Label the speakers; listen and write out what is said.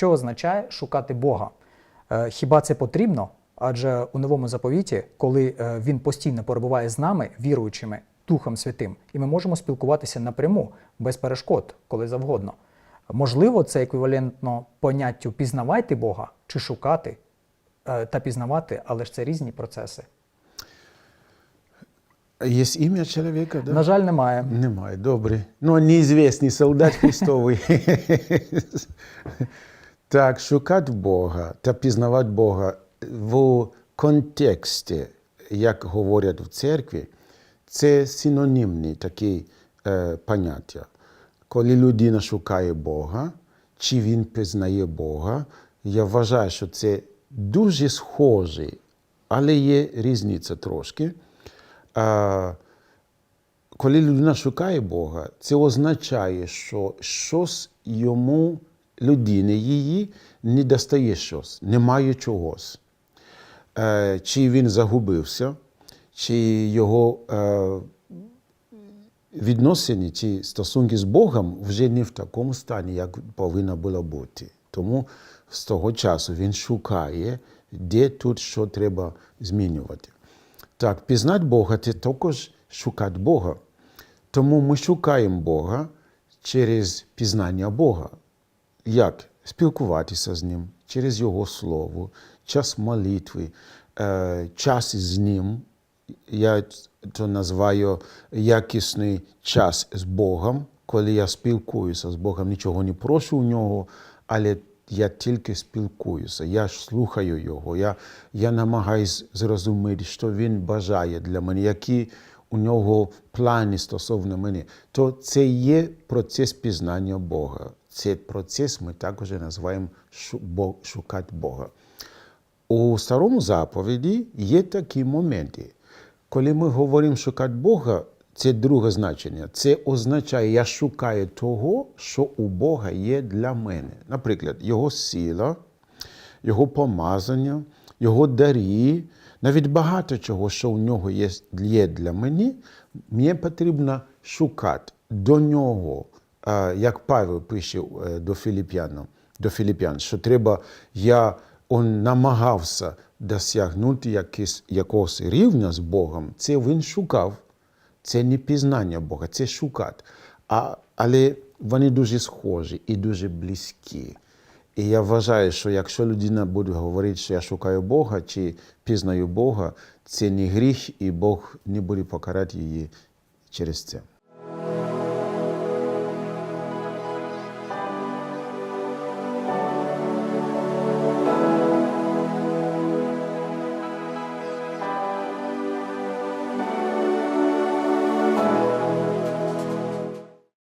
Speaker 1: Що означає шукати Бога? Е, Хіба це потрібно? Адже у новому заповіті, коли е, він постійно перебуває з нами, віруючими Духом Святим, і ми можемо спілкуватися напряму, без перешкод, коли завгодно. Можливо, це еквівалентно поняттю пізнавайте Бога чи шукати е, та пізнавати, але ж це різні процеси.
Speaker 2: Є ім'я чоловіка, да?
Speaker 1: На жаль, немає.
Speaker 2: Немає, добре. Ну, неізвісний солдат Христовий. так, шукати Бога та пізнавати Бога в контексті, як говорять в церкві, це синонімні такі е, поняття. Коли людина шукає Бога, чи він пізнає Бога, я вважаю, що це дуже схоже, але є різниця трошки. А, коли людина шукає Бога, це означає, що щось йому, людини її, не достає щось, немає чогось. Е, чи він загубився, чи його е, відносини, чи стосунки з Богом вже не в такому стані, як повинно було бути. Тому з того часу він шукає, де тут що треба змінювати. Так, пізнати Бога це також шукати Бога. Тому ми шукаємо Бога через пізнання Бога. Як? Спілкуватися з Ним через Його Слово, час молитви, е, час з Ним. Я це називаю якісний час з Богом, коли я спілкуюся з Богом, нічого не прошу у нього, але я тільки спілкуюся, я ж слухаю Його, я, я намагаюся зрозуміти, що Він бажає для мене, які у нього плани стосовно мене. То це є процес пізнання Бога. Цей процес ми також називаємо шукати Бога. У старому заповіді є такі моменти. Коли ми говоримо шукати Бога, це друге значення. Це означає, я шукаю того, що у Бога є для мене. Наприклад, Його сила, Його помазання, Його дарі, навіть багато чого, що у нього є, для мене, мені потрібно шукати до нього, як Павел пише е, до Філіп'ян, до Філіп'ян, що треба, я он намагався досягнути якийсь, якогось рівня з Богом, це він шукав. Це не пізнання Бога, це шукати. А, але вони дуже схожі і дуже близькі. І я вважаю, що якщо людина буде говорити, що я шукаю Бога чи пізнаю Бога, це не гріх, і Бог не буде покарати її через це.